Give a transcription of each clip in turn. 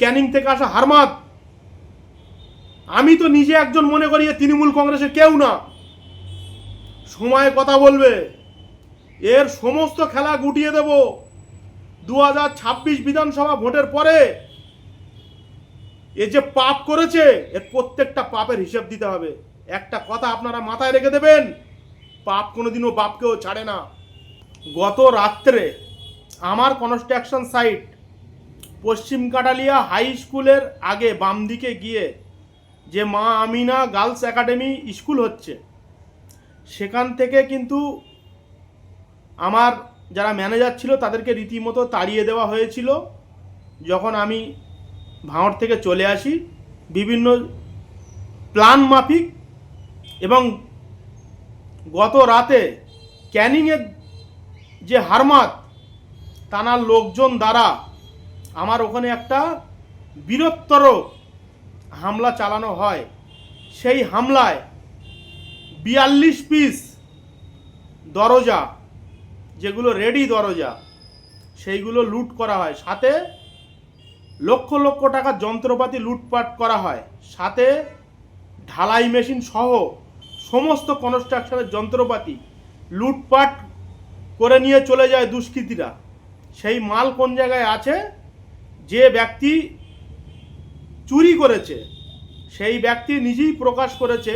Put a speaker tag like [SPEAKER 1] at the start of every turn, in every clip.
[SPEAKER 1] ক্যানিং থেকে আসা হারমাত আমি তো নিজে একজন মনে করি তৃণমূল কংগ্রেসের কেউ না। সময় কথা বলবে। এর সমস্ত খেলা গুটিয়ে দেব। দু বিধানসভা ভোটের পরে এ যে পাপ করেছে, এর প্রত্যেকটা পাপের হিসেব দিতে হবে। একটা কথা আপনারা মাথায় রেখে দেবেন, পাপ কোনোদিনও বাপকেও ছাড়ে না। গত রাত্রে আমার কনস্ট্রাকশন সাইট পশ্চিম কাটালিয়া হাই স্কুলের আগে বাম দিকে গিয়ে যে মা আমিনা গার্লস একাডেমি স্কুল হচ্ছে, সেখান থেকে কিন্তু আমার যারা ম্যানেজার ছিল তাদেরকে রীতিমতো তাড়িয়ে দেওয়া হয়েছিল। যখন আমি ভাঁড় থেকে চলে আসি, বিভিন্ন প্ল্যান মাফিক এবং গত রাতে ক্যানিংয়ের যে হারমাত, তানার লোকজন দ্বারা আমার ওখানে একটা বীরত্তর হামলা চালানো হয়। সেই হামলায় বিয়াল্লিশ পিস দরজা, যেগুলো রেডি দরজা, সেইগুলো লুট করা হয়। সাথে লক্ষ লক্ষ টাকার যন্ত্রপাতি লুটপাট করা হয়। সাথে ঢালাই মেশিন সহ সমস্ত কনস্ট্রাকশনের যন্ত্রপাতি লুটপাট করে নিয়ে চলে যায় দুষ্কৃতীরা। সেই মাল কোন জায়গায় আছে? যে ব্যক্তি চুরি করেছে, সেই ব্যক্তি নিজেই প্রকাশ করেছে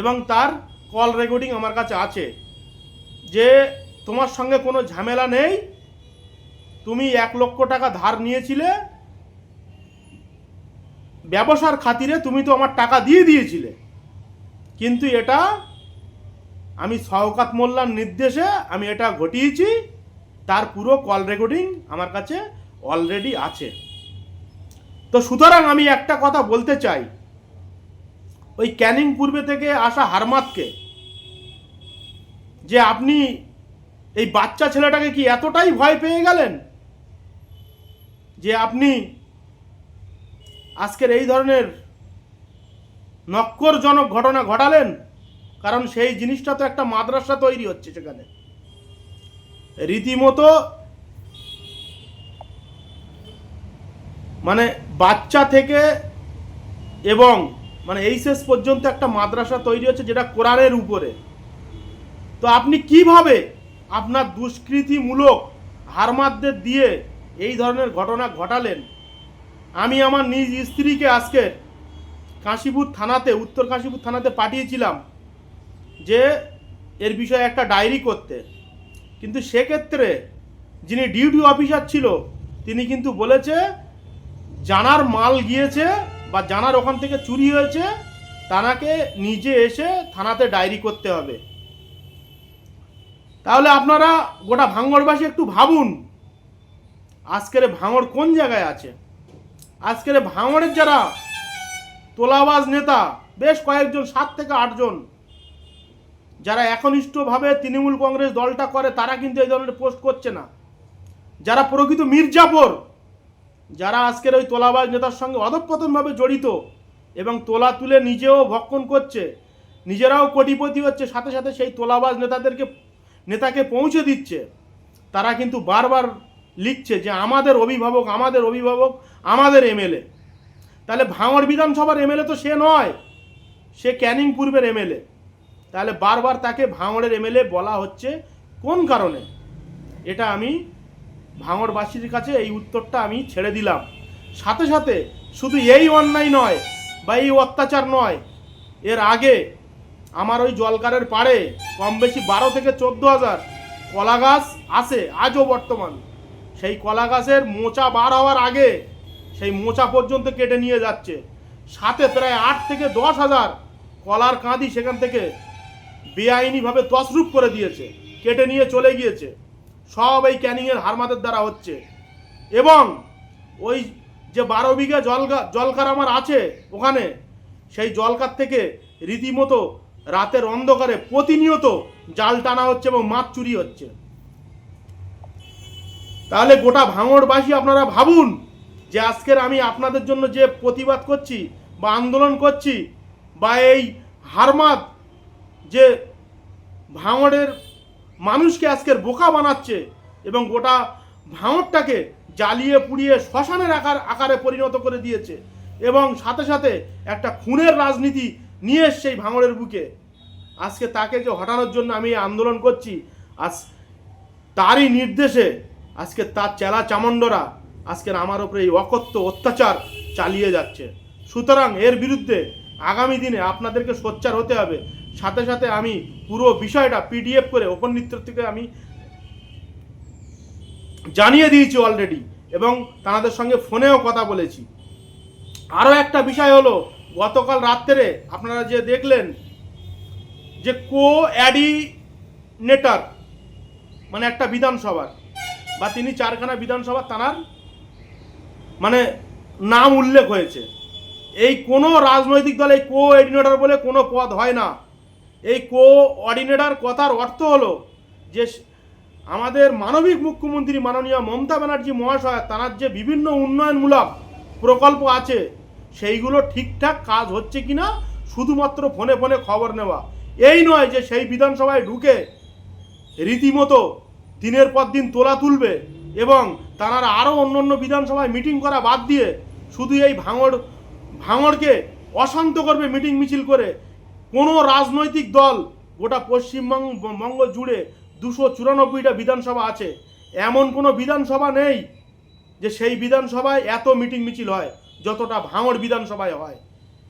[SPEAKER 1] এবং তার কল রেকর্ডিং আমার কাছে আছে যে তোমার সঙ্গে কোনো ঝামেলা নেই, তুমি এক লক্ষ টাকা ধার নিয়েছিলে, ব্যবসার খাতিরে তুমি তো আমার টাকা দিয়ে দিয়েছিলে। কিন্তু এটা আমি শওকাত মোল্লার নির্দেশে আমি এটা ঘটিয়েছি, তার পুরো কল রেকর্ডিং আমার কাছে অলরেডি আছে। তো সুতরাং আমি একটা কথা বলতে চাই। ওই ক্যানিং পূর্বে থেকে আসা হারমাতকে, যে আপনি এই বাচ্চা ছেলেটাকে কি এতটাই ভয় পেয়ে গেলেন? যে আপনি আজকের এই ধরনের নক্করজনক ঘটনা ঘটালেন? কারণ সেই জিনিসটা তো একটা মাদ্রাসা তৈরি হচ্ছে সেখানে। রীতিমতো মানে বাচ্চা থেকে এবং মানে এইচএস পর্যন্ত একটা মাদ্রাসা তৈরি হচ্ছে যেটা কোরআনের উপরে। তো আপনি কীভাবে আপনার দুষ্কৃতিমূলক হারমাদদের দিয়ে এই ধরনের ঘটনা ঘটালেন? আমি আমার নিজ স্ত্রীকে আজকে কাশীপুর থানাতে, উত্তর কাশীপুর থানাতে পাঠিয়েছিলাম যে এর বিষয়ে একটা ডায়েরি করতে। কিন্তু সেক্ষেত্রে যিনি ডিউটি অফিসার ছিল, তিনি কিন্তু বলেছে জানার মাল গিয়েছে বা জানার ওখান থেকে চুরি হয়েছে তানাকে নিজে এসে থানাতে ডায়েরি করতে হবে। তাহলে আপনারা গোটা ভাঙড়বাসী একটু ভাবুন, আজকের ভাঙড় কোন জায়গায় আছে? আজকের ভাঙড়ের যারা তোলাবাজ নেতা, বেশ কয়েকজন, সাত থেকে আটজন, যারা একনিষ্ঠভাবে তৃণমূল কংগ্রেস দলটা করে, তারা কিন্তু এই ধরনের পোস্ট করছে না। যারা প্রকৃত মির্জাপুর যারা আজকের ওই তোলাবাজ নেতার সঙ্গে অধপতনভাবে জড়িত এবং তোলা তুলে নিজেও ভক্ষণ করছে, নিজেরাও কোটিপতি হচ্ছে, সাথে সাথে সেই তোলাবাজ নেতাদেরকে, নেতাকে পৌঁছে দিচ্ছে, তারা কিন্তু বারবার লিখছে যে আমাদের অভিভাবক আমাদের অভিভাবক, আমাদের এমএলএ। তাহলে ভাঙড় বিধানসভার এমএলএ তো সে নয়, সে ক্যানিং পূর্বের এমএলএ। তাহলে বারবার তাকে ভাঙড়ের এমএলএ বলা হচ্ছে কোন কারণে? এটা আমি ভাঙড়বাসীর কাছে এই উত্তরটা আমি ছেড়ে দিলাম। সাথে সাথে শুধু এই অন্যায় নয় বা এই অত্যাচার নয়, এর আগে আমার ওই জলকারের পাড়ে কম বেশি বারো থেকে চোদ্দ হাজার কলা গাছ আছে, আজও বর্তমান। সেই কলা গাছের মোচা বার হওয়ার আগে সেই মোচা পর্যন্ত কেটে নিয়ে যাচ্ছে। সাথে প্রায় আট থেকে দশ হাজার কলার কাঁদি সেখান থেকে বেআইনিভাবে তসরূপ করে দিয়েছে, কেটে নিয়ে চলে গিয়েছে। সব এই ক্যানিংয়ের হারমাতের দ্বারা হচ্ছে। এবং ওই যে বারো বিঘা জলগা জলকার আমার আছে ওখানে, সেই জলকার থেকে রীতিমতো রাতের অন্ধকারে প্রতিনিয়ত জাল টানা হচ্ছে এবং মাছ চুরি হচ্ছে। তাহলে গোটা ভাঙড়বাসী আপনারা ভাবুন যে আজকের আমি আপনাদের জন্য যে প্রতিবাদ করছি বা আন্দোলন করছি বা এই হারমাদ যে ভাঙড়ের মানুষকে আজকের বোকা বানাচ্ছে এবং গোটা ভাঙড়টাকে জ্বালিয়ে পুড়িয়ে শ্মশানের আকার, আকারে পরিণত করে দিয়েছে। এবং সাথে সাথে একটা খুনের রাজনীতি নিয়ে এসছে এই বুকে। আজকে তাকে যে হটানোর জন্য আমি আন্দোলন করছি, আজ তারই নির্দেশে আজকে তার চেলা চামণ্ডরা আজকের আমার ওপরে এই অকথ্য অত্যাচার চালিয়ে যাচ্ছে। সুতরাং এর বিরুদ্ধে আগামী দিনে আপনাদেরকে সোচ্চার হতে হবে। সাথে সাথে আমি পুরো বিষয়টা পিডিএফ করে ওপর থেকে আমি জানিয়ে দিয়েছি অলরেডি এবং তাদের সঙ্গে ফোনেও কথা বলেছি। আরও একটা বিষয় হলো, গতকাল রাত্রে আপনারা যে দেখলেন যে কো অ্যাডিনেটার মানে একটা বিধানসভার, বা তিনি চারখানা বিধানসভা তানার মানে নাম উল্লেখ হয়েছে। এই কোনো রাজনৈতিক দল এই কো অর্ডিনেটর বলে কোনো পদ হয় না। এই কো অর্ডিনেটর কথার অর্থ হলো যে আমাদের মানবিক মুখ্যমন্ত্রী মাননীয় মমতা ব্যানার্জি মহাশয়, তাঁর যে বিভিন্ন উন্নয়নমূলক প্রকল্প আছে, সেইগুলো ঠিকঠাক কাজ হচ্ছে কিনা, শুধুমাত্র ফোনে ফোনে খবর নেওয়া। এই নয় যে সেই বিধানসভায় ঢুকে রীতিমতো দিনের পর দিন তোলা তুলবে এবং তারা আরও অন্য অন্য বিধানসভায় মিটিং করা বাদ দিয়ে শুধু এই ভাঙড়, ভাঙড়কে অশান্ত করবে মিটিং মিছিল করে কোনো রাজনৈতিক দল গোটা পশ্চিমবঙ্গ, বঙ্গ জুড়ে দুশো চুরানব্বইটা বিধানসভা আছে। এমন কোনো বিধানসভা নেই যে সেই বিধানসভায় এত মিটিং মিছিল হয়, যতটা ভাঙড় বিধানসভায় হয়।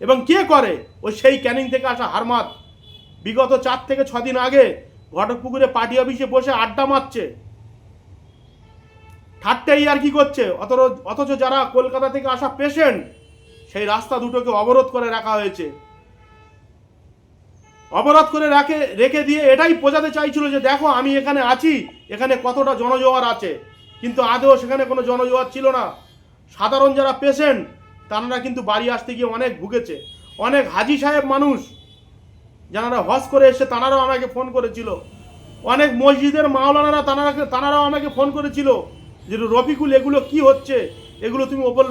[SPEAKER 1] এবং কে করে? ওই সেই ক্যানিং থেকে আসা হারমাত বিগত চার থেকে ছ দিন আগে ঘটকপুকুরে পার্টি অফিসে বসে আড্ডা মারছে। ঠাট্টাই আর কি করছে? অথচ অথচ যারা কলকাতা থেকে আসা পেশেন্ট সেই রাস্তা দুটোকে অবরোধ করে রাখা হয়েছে। অবরোধ করে রাখে, রেখে দিয়ে এটাই বোঝাতে চাইছিল যে দেখো, আমি এখানে আছি, এখানে কতটা জনজোয়ার আছে। কিন্তু আদৌ সেখানে কোনো জনজোয়ার ছিল না। সাধারণ যারা পেশেন্ট তারা কিন্তু বাড়ি আসতে গিয়ে অনেক ভুগেছে। অনেক হাজি সাহেব মানুষ, যারা হজ করে এসে তানারাও আমাকে ফোন করেছিল। অনেক মসজিদের মাওলানারা তানারা তানারাও আমাকে ফোন করেছিল যে রফিকুল, এগুলো কি হচ্ছে? এগুলো তুমি ওপর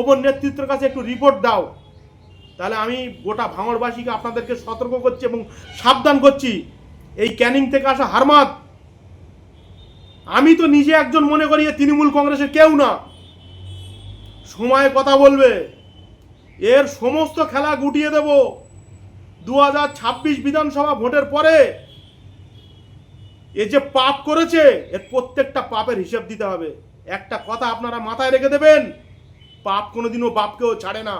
[SPEAKER 1] ওপর নেতৃত্বের কাছে একটু রিপোর্ট দাও। তাহলে আমি গোটা ভাঙড়বাসীকে আপনাদেরকে সতর্ক করছি এবং সাবধান করছি। এই ক্যানিং থেকে আসা হারমাত আমি তো নিজে একজন মনে করি তৃণমূল কংগ্রেসের কেউ না। সময় কথা বলবে, এর সমস্ত খেলা গুটিয়ে দেব। দু হাজার ছাব্বিশ বিধানসভা ভোটের পরে এ যে পাপ করেছে, এর প্রত্যেকটা পাপের হিসেব দিতে হবে। একটা কথা আপনারা মাথায় রেখে দেবেন, পাপ কোনোদিনও বাপকেও ছাড়ে না।